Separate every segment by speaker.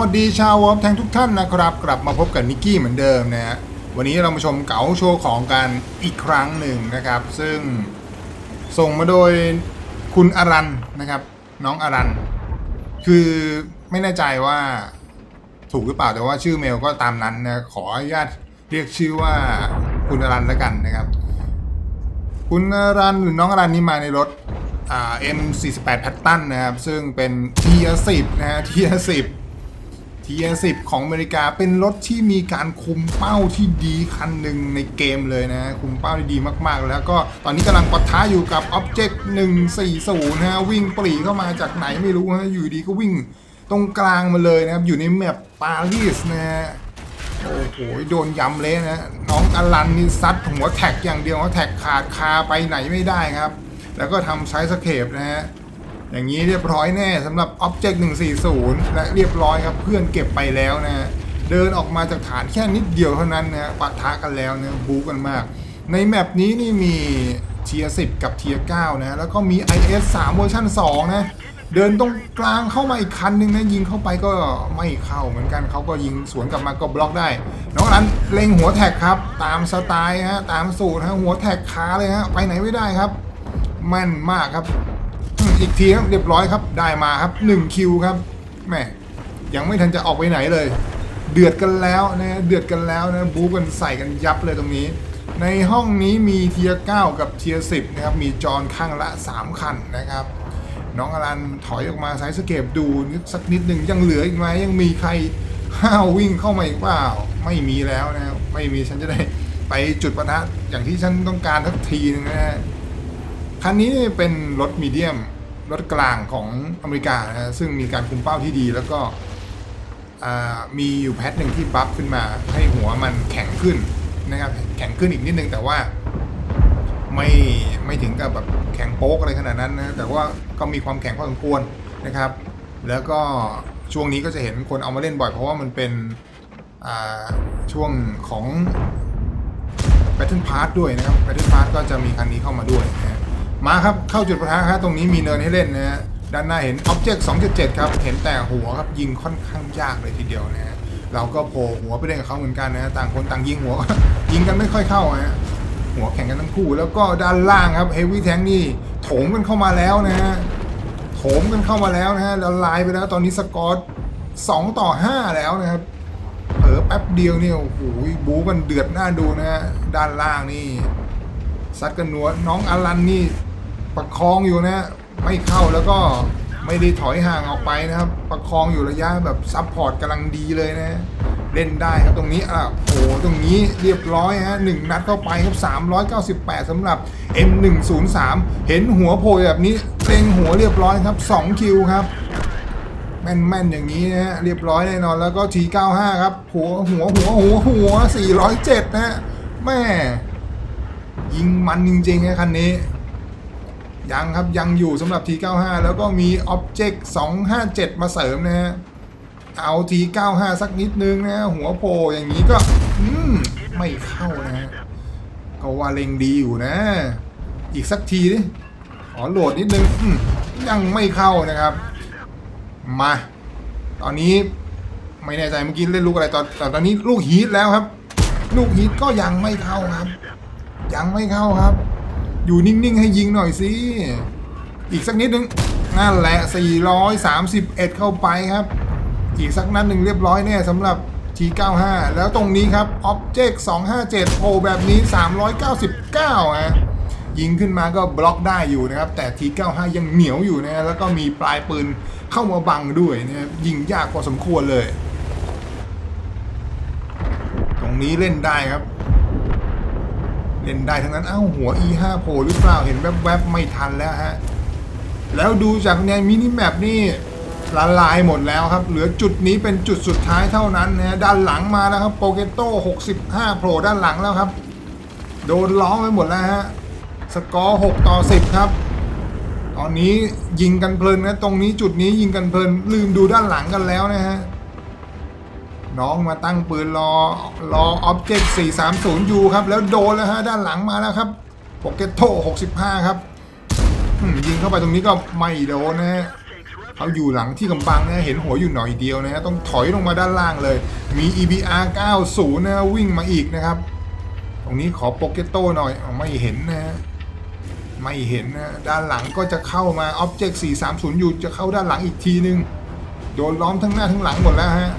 Speaker 1: วัสดีชาววอลแทงทุกท่านนะครับ กลับมาพบกับนิกกี้เหมือนเดิมนะฮะวันนี้เรามาชมเก๋าโชว์ของกันอีกครั้งหนึ่งนะครับ ซึ่งส่งมาโดยคุณอารันนะครับ น้องอารัน คือไม่แน่ใจว่าถูกหรือเปล่าแต่ว่าชื่อเมลก็ตามนั้นนะขออนุญาตเรียกชื่อว่าคุณอารันแล้วกันนะครับ คุณอารันหรือน้องอารันนี่มาในรถอ่า M48 แพตตันนะครับ ซึ่งเป็น Tier 10นะฮะ T.S.10 ของอเมริกาเป็นรถที่มีการคุมเป้าที่ดีคันหนึ่งในเกมเลยนะ คุมเป้าที่ดีมากๆ แล้วก็ตอนนี้กำลังปะทะอยู่กับ Object 140นะฮะวิ่งปรีเข้ามาจากไหนไม่รู้ฮะอยู่ดีก็วิ่งตรงกลางมาเลยนะครับ อยู่ในแมปปารีสนะฮะโอ้โหโดนยำเละนะน้องอลันนี่ซัดหัวแท็กอย่างเดียวหัวแท็กขาดคาไปไหนไม่ได้ครับ แล้วก็ทำไซส์สเคปนะฮะ อย่างนี้เรียบร้อยแน่สำหรับ Object 140 และเรียบร้อยครับเพื่อนเก็บไปแล้วนะ เดินออกมาจากฐานแค่นิดเดียวเท่านั้นนะปะทะกันแล้วนะบู๊กันมาก ในแมปนี้นี่มีเทีย10 กับเทีย9นะ แล้วก็มี IS 3เวอร์ชัน2 นะ เดินตรงกลางเข้ามาอีกคันหนึ่งนะ ยิงเข้าไปก็ไม่เข้าเหมือนกันเขาก็ยิงสวนกลับมาก็บล็อกได้ น้องอลันเล็งหัวแท็กครับ ตามสไตล์ฮะตามสูตรฮะหัวแท็กขาเลยฮะไปไหนไม่ได้ครับแม่นมากครับ อีกทีครับเรียบร้อยครับ ได้มาครับ1คิวครับแม่ยังไม่ทันจะออกไปไหนเลย เดือดกันแล้วนะเดือดกันแล้วนะบู๊กันใส่กันยับเลยตรงนี้ ในห้องนี้มีเทีย9กับเทีย10นะครับมีจอนข้างละ 3 คันนะครับ น้องอลันถอยออกมาไซส์สเก็ปดูนิดสักนิดหนึ่งยังเหลืออีกไหมยังมีใครห้าววิ่งเข้ามาอีกเปล่าไม่มีแล้วนะไม่มีฉันจะได้ไปจุดประทะอย่างที่ฉันต้องการทักทีนึงนะฮะคันนี้เป็นรถมีเดียม รถกลางของอเมริกานะฮะซึ่งมีการคุมเป้าที่ดีแล้วก็มีอยู่แพทหนึ่งที่บัฟขึ้นมาให้หัวมันแข็งขึ้นนะครับแข็งขึ้นอีกนิดนึงแต่ว่าไม่ไม่ถึงกับแบบแข็งโป๊กอะไรขนาดนั้นนะแต่ว่าก็มีความแข็งพอสมควรนะครับ แล้วก็ช่วงนี้ก็จะเห็นคนเอามาเล่นบ่อยเพราะว่ามันเป็นช่วงของ Battle Pass ด้วยนะครับ Battle Pass ก็จะมีคันนี้เข้ามาด้วยนะ มาครับ เข้าจุดประทะครับตรงนี้มีเนินให้เล่นนะฮะด้านหน้าเห็น Object 277ครับ เห็นแต่หัวครับยิงค่อนข้างยากเลยทีเดียวนะฮะเราก็โผล่หัวไปเล่นกับเขาเหมือนกันนะฮะต่างคนต่างยิงหัว ยิงกันไม่ค่อยเข้าฮะหัวแข่งกันทั้งคู่ แล้วก็ด้านล่างครับ Heavy Tank นี่โถมกันเข้ามาแล้วนะฮะโถมกันเข้ามาแล้วนะฮะละลายไปแล้วตอนนี้สกอร์2ต่อ 5 แล้วนะครับเผลอแป๊บเดียวเนี่ยโอ้โหบู๊กันเดือดหน้าดูนะฮะด้านล่างนี่ซัดกันนัวน้องอลันนี่ ประคองอยู่นะไม่เข้าแล้วก็ไม่ได้ถอยห่างออกไปนะครับ ประคองอยู่ระยะแบบซับพอร์ตกำลังดีเลยนะ เล่นได้ครับตรงนี้อะโอ้ตรงนี้เรียบร้อยฮะหนึ่งนัดเข้าไปครับ 398สำหรับ M103 เห็นหัวโผล่แบบนี้เล็งหัวเรียบร้อยครับ 2 คิวครับแม่นๆอย่างนี้นะฮะเรียบร้อยแน่นอนแล้วก็ T95 ครับหัวหัวหัวหัวหัว407นะฮะแม่ยิงมันจริงๆนะคันนี้ ยังครับยังอยู่สำหรับ T95 แล้วก็มี Object 257 มาเสริมนะฮะเอา T95 สักนิดนึงนะหัวโผล่อย่างนี้ก็อืมไม่เข้านะฮะก็ว่าเล็งดีอยู่นะ อีกสักทีดิขอโหลดนิดนึงยังไม่เข้านะครับ มา ตอนนี้ไม่แน่ใจเมื่อกี้เล่นลูกอะไรตอนแต่ตอนนี้ลูกฮีทแล้วครับ ลูกฮีทก็ยังไม่เข้าครับ ยังไม่เข้าครับ อยู่นิ่ง ๆ ให้ยิงหน่อยสิ อีกสักนิดนึง นั่นแหละ 431 เข้าไปครับ อีกสักนัดหนึ่งเรียบร้อยแน่สำหรับ T95 แล้วตรงนี้ครับ Object 257โผล่แบบนี้ 399ฮะยิงขึ้นมาก็บล็อกได้อยู่นะครับ แต่ T95 ยังเหนียวอยู่นะแล้วก็มีปลายปืนเข้ามาบังด้วยนะยิงยากพอสมควรเลย ตรงนี้เล่นได้ครับ เล่นได้ทั้งนั้นอ้าวหัว E5 โผล่หรือเปล่าเห็นแวบๆไม่ทันแล้วฮะแล้วดูจากในมินิแมปนี่ละลายหมดแล้วครับ เหลือจุดนี้เป็นจุดสุดท้ายเท่านั้นนะด้านหลังมาแล้วครับโปเกโต้65โผล่ด้านหลังแล้วครับ โดนล้อมไปหมดแล้วฮะสกอร์6ต่อ 10 ครับ ตอนนี้ยิงกันเพลินนะตรงนี้จุดนี้ยิงกันเพลินลืมดูด้านหลังกันแล้วนะฮะ น้องมาตั้งปืนรอรอ Object 430U ครับ แล้วโดนแล้วฮะด้านหลังมาแล้วครับโปเกตโต้65 ครับยิงเข้าไปตรงนี้ก็ไม่โดนนะฮะเขาอยู่หลังที่กำบังนะเห็นหัวอยู่หน่อยเดียวนะฮะต้องถอยลงมาด้านล่างเลย มี EBR 90 นะวิ่งมาอีกนะครับ ตรงนี้ขอโปเกตโต้หน่อยไม่เห็นนะฮะไม่เห็นนะด้านหลังก็จะเข้ามา Object 430อยู่จะเข้าด้านหลังอีกทีนึง โดนล้อมทั้งหน้าทั้งหลังหมดแล้วฮะ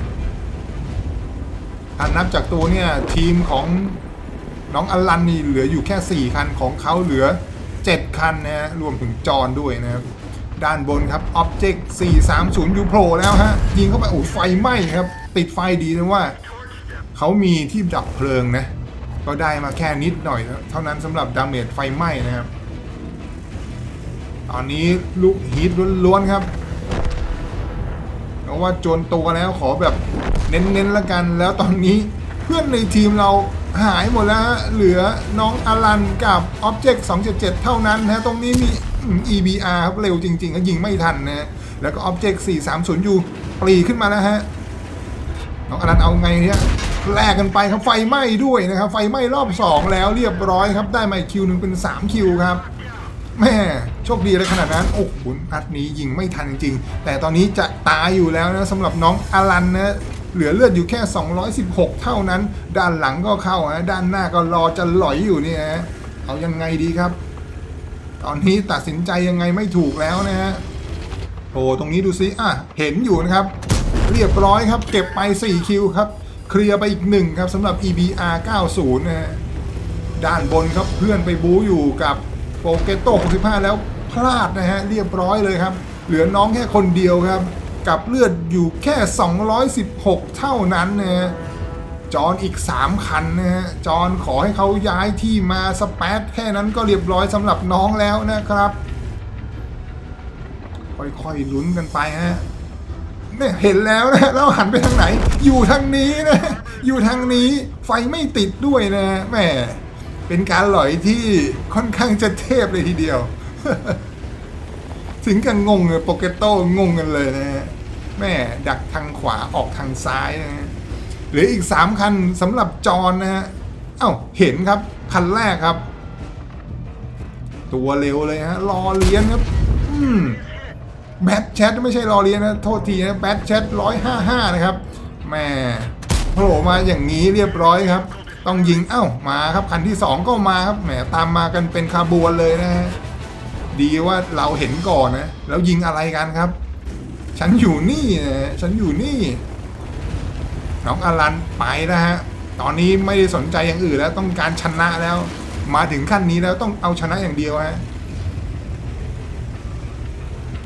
Speaker 1: ถ้านับจากตัวเนี่ยทีมของน้องอลันนี่เหลืออยู่แค่ 4 คันของเขาเหลือ 7 คันนะรวมถึงจอนด้วยนะครับด้านบนครับ Object 430ยูโผล่แล้วฮะ ยิงเข้าไปโอ้ไฟไหม้ครับ ติดไฟดีนะว่า เขามีที่ดับเพลิงนะ ก็ได้มาแค่นิดหน่อย เท่านั้นสำหรับดาเมจไฟไหม้นะครับ ตอนนี้ลูกฮีทล้วนๆครับ เพราะว่าโจนตัวแล้วขอแบบ เน้นๆละกันแล้วตอนนี้เพื่อนในทีมเราหายหมดแล้วฮะเหลือน้องอลันกับ Object 277 เท่านั้นนะตรงนี้มี EBR ครับเร็วจริงๆก็ยิงไม่ทันนะแล้วก็ Object 430อยู่ปรีขึ้นมาแล้วฮะน้องอลันเอาไงเนี่ยแลกกันไปครับไฟไหม้ด้วยนะครับ ไฟไหม้รอบ 2 แล้วเรียบร้อยครับ ได้มาคิวหนึ่งเป็น 3 คิวครับแม่โชคดีเลยขนาดนั้น โอ้โหนัดนี้ยิงไม่ทันจริงๆ แต่ตอนนี้จะตายอยู่แล้วนะสำหรับน้องอลันนะ เหลือเลือดอยู่แค่ 216 เท่านั้น ด้านหลังก็เข้าฮะด้านหน้าก็รอจะหลอยอยู่นี่ฮะเอายังไงดีครับ ตอนนี้ตัดสินใจยังไงไม่ถูกแล้วนะฮะโอ้ตรงนี้ดูซิอะเห็นอยู่นะครับ เรียบร้อยครับ เก็บไป 4 คิวครับ เคลียร์ไปอีกหนึ่งครับสำหรับ EBR 90 นะฮะด้านบนครับเพื่อนไปบู๊อยู่กับโปเกโต้65 แล้วพลาดนะฮะเรียบร้อยเลยครับ เหลือน้องแค่คนเดียวครับ กับเลือดอยู่แค่ 216 เท่านั้นนะฮะจอนอีก 3 คันนะฮะจอนขอให้เขาย้ายที่มาสเปซแค่นั้นก็เรียบร้อยสำหรับน้องแล้วนะครับ ค่อยๆลุ้นกันไปฮะเนี่ยเห็นแล้วนะแล้วหันไปทางไหน อยู่ทางนี้นะอยู่ทางนี้ไฟไม่ติดด้วยนะแหมเป็นการหลอยที่ค่อนข้างจะเทพเลยทีเดียว ถึงกันงงเลยโปเกโต้งงกันเลยนะฮะแม่ดักทางขวาออกทางซ้ายนะฮะเหลืออีกสามคันสำหรับจอนนะฮะเอ้าเห็นครับ คันแรกครับ ตัวเร็วเลยฮะรอเลี้ยนครับ อืมแบทแชทไม่ใช่รอเรียนนะโทษทีนะแบทแชทร้อยห้าห้านะครับแม่โผล่มาอย่างนี้เรียบร้อยครับ ต้องยิงเอ้ามาครับคันที่สองก็มาครับแหมตามมากันเป็นคาบวนเลยนะฮะ ดีว่าเราเห็นก่อนนะ แล้วยิงอะไรกันครับ ฉันอยู่นี่นะฉันอยู่นี่น้องอลันไปนะฮะ ตอนนี้ไม่ได้สนใจอย่างอื่นแล้วต้องการชนะแล้ว มาถึงขั้นนี้แล้วต้องเอาชนะอย่างเดียวฮะ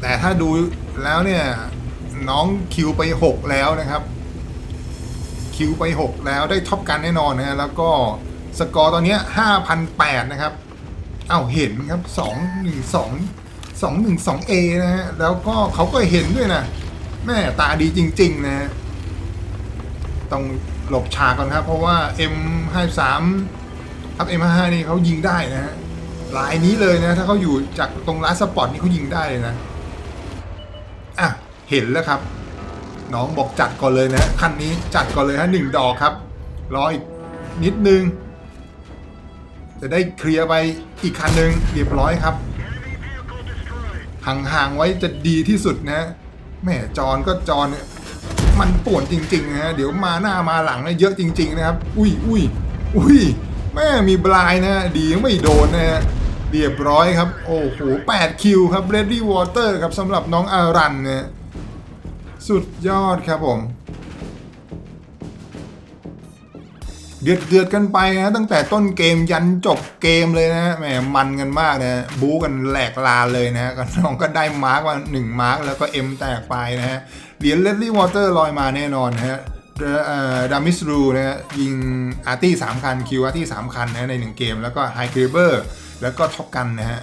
Speaker 1: แต่ถ้าดูแล้วเนี่ย น้องคิวไป 6 แล้วนะครับ คิวไป 6 แล้วได้ท็อปกันแน่นอนนะฮะแล้วก็สกอร์ตอนนี้5,008นะครับ เอ้าเห็นครับ2 1 2 2 1 2 A นะฮะแล้วก็เขาก็เห็นด้วยนะแม่ตาดีจริง ๆ นะฮะต้องหลบฉากก่อนครับ เพราะว่า M53 ครับ M55 นี่เขายิงได้นะฮะลายนี้เลยนะ ถ้าเขาอยู่จากตรงร้านสปอร์ตนี่เขายิงได้เลยนะอะเห็นแล้วครับ น้องบอกจัดก่อนเลยนะคันนี้จัดก่อนเลยฮะหนึ่งดอกครับรออีกนิดนึง จะได้เคลียร์ไปอีกคันหนึ่งเรียบร้อยครับห่างๆไว้จะดีที่สุดนะแม่จอนก็จอนเนี่ยมันป่วนจริงๆนะฮะเดี๋ยวมาหน้ามาหลังเนี่ยเยอะจริง ๆ นะครับ อุ้ยอุ้ยอุ้ยแม่มีบลายนะ ดีไม่โดนนะฮะเรียบร้อยครับ โอ้โห8คิวครับ Ready Water ครับสำหรับน้องอารันเนี่ยสุดยอดครับผม เดือดเดือดกันไปนะตั้งแต่ต้นเกมยันจบเกมเลยนะแหมมันกันมากนะบู๊กันแหลกลาเลยนะก็น้องก็ได้มาร์กมาหนึ่งมาร์กแล้วก็เอ็มแตกไปนะฮะเหรียญเลดลี่วอเตอร์ลอยมาแน่นอนนะฮะดามิสรูนะฮะยิงอาร์ตี้สามคันคิวอาร์ตี้สามคันนะในหนึ่งเกม แล้วก็ไฮเกรเบอร์แล้วก็ท็อปกันนะฮะ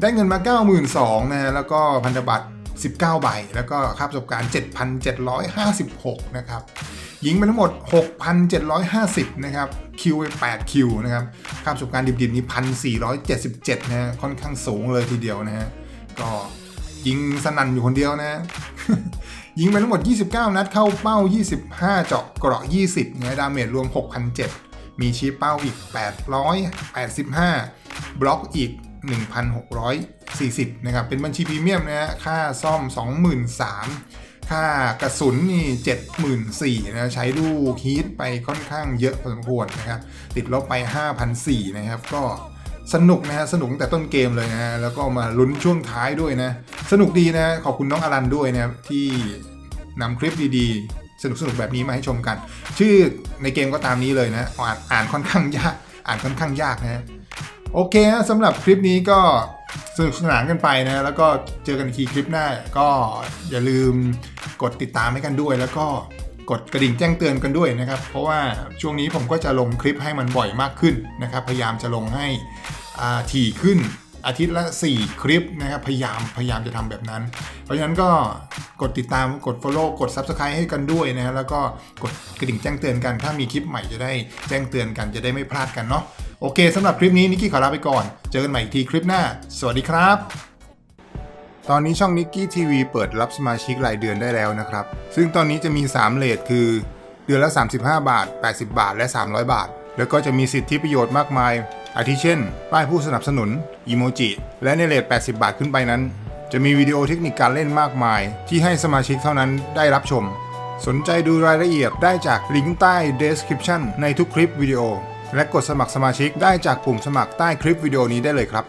Speaker 1: ได้เงินมา 92,000นะฮะแล้วก็พันธบัตร 19 ใบ แล้วก็ค่าประสบการณ์ 7,756 นะครับยิงไปทั้งหมด 6,750 นะครับ คิวไป 8 คิวนะครับ ค่าประสบการณ์ดิบๆนี้ 1,477 นะฮะ ค่อนข้างสูงเลยทีเดียวนะฮะ ก็ยิงสนั่นอยู่คนเดียวนะ ยิงไปทั้งหมด 29 นัดเข้าเป้า 25 เจาะเกราะ 20นะดาเมจรวม 6,007 มีชี้เป้าอีก 885 บล็อกอีก 1,640นะครับเป็นบัญชีพรีเมียมนะฮะค่าซ่อม 23,000ค่ากระสุนนี่74,000นะใช้ลูกฮีทไปค่อนข้างเยอะพอสมควรนะครับติดลบไป 5,400นะครับก็สนุกนะฮะสนุกตั้งแต่ต้นเกมเลยนะฮะแล้วก็มาลุ้นช่วงท้ายด้วยนะ สนุกดีนะขอบคุณน้องอรันด้วยนะครับที่นำคลิปดีๆสนุกสนุกๆแบบนี้มาให้ชมกัน ชื่อในเกมก็ตามนี้เลยนะอ่านอ่านค่อนข้างยากอ่านค่อนข้างยากนะฮะ โอเคฮะสำหรับคลิปนี้ก็สนุกสนานกันไปนะแล้วก็เจอกันอีกทีคลิปหน้า ก็อย่าลืมกดติดตามให้กันด้วย แล้วก็กดกระดิ่งแจ้งเตือนกันด้วยนะครับ เพราะว่าช่วงนี้ผมก็จะลงคลิปให้มันบ่อยมากขึ้นนะครับ พยายามจะลงให้อ่าถี่ขึ้น อาทิตย์ละ 4 คลิปนะครับพยายามพยายามจะทำแบบนั้น เพราะฉะนั้นก็กดติดตามกด Follow กด Subscribe ให้กันด้วยนะฮะแล้วก็กดกระดิ่งแจ้งเตือนกัน ถ้ามีคลิปใหม่จะได้แจ้งเตือนกันจะได้ไม่พลาดกันเนาะโอเคสำหรับคลิปนี้นิกกี้ขอลาไปก่อน เจอกันใหม่อีกทีคลิปหน้า สวัสดีครับ ตอนนี้ช่องนิกกี้ทีวีเปิดรับสมาชิกรายเดือนได้แล้วนะครับ ซึ่งตอนนี้จะมี 3 เลทคือ เดือนละ 35 บาท 80 บาท และ 300 บาท แล้วก็จะมีสิทธิประโยชน์มากมาย อาทิเช่น ป้ายผู้สนับสนุนอีโมจิ และในเลท80 บาทขึ้นไปนั้น จะมีวิดีโอเทคนิคการเล่นมากมาย ที่ให้สมาชิกเท่านั้นได้รับชม สนใจดูรายละเอียดได้จากลิงก์ใต้ description ในทุกคลิปวิดีโอ และกดสมัครสมาชิกได้จากปุ่มสมัครใต้คลิปวิดีโอนี้ได้เลยครับ